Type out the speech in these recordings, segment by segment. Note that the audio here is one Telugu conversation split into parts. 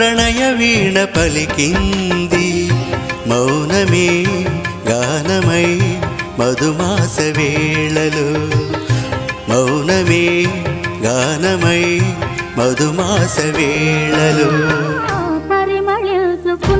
ప్రణయ వీణ పలికింది. మౌనమే గానమై మధుమాస వేళలో. మౌనమే గానమై మధుమాస వేళలో. పరిమళించు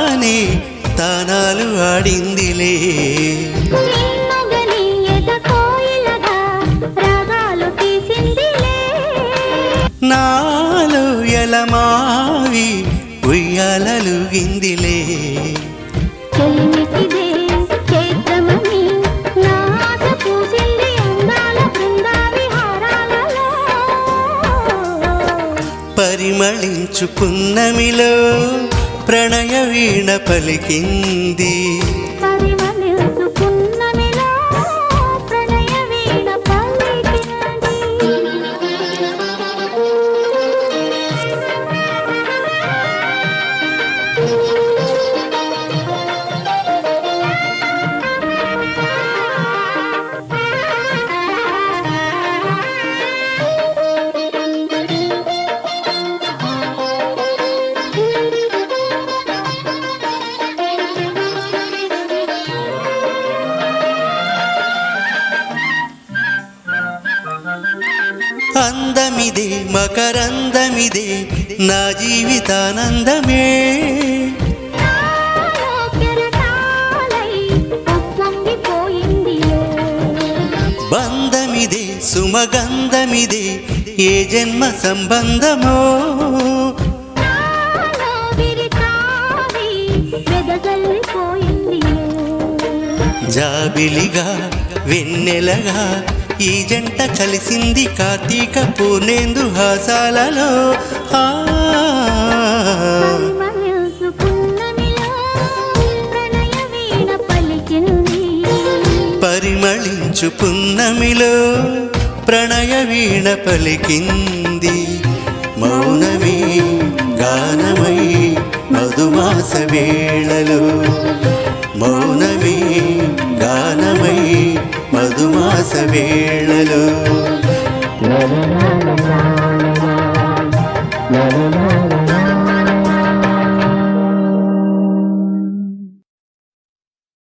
తానే తానాలు ఆడిందిలే. నాలో ఎలమావి ఉయ్యాలలుగిందిలే. పరిమళించు పున్నమిలో ప్రణయ వీణ పలికింది. అందమిదే మకరందమిదే నా జీవితానందమే. బంధమిదే సుమగంధమిదే ఏ జన్మ సంబంధమో. జాబిలిగా వెన్నెలగా ఈ జంట కలిసింది కార్తీక పూర్ణేందు హాసాలలో. ఆ. పరిమళించు పున్నమిలో ప్రణయ వీణ పలికింది. మౌనమే గానమై మధుమాస వేళలో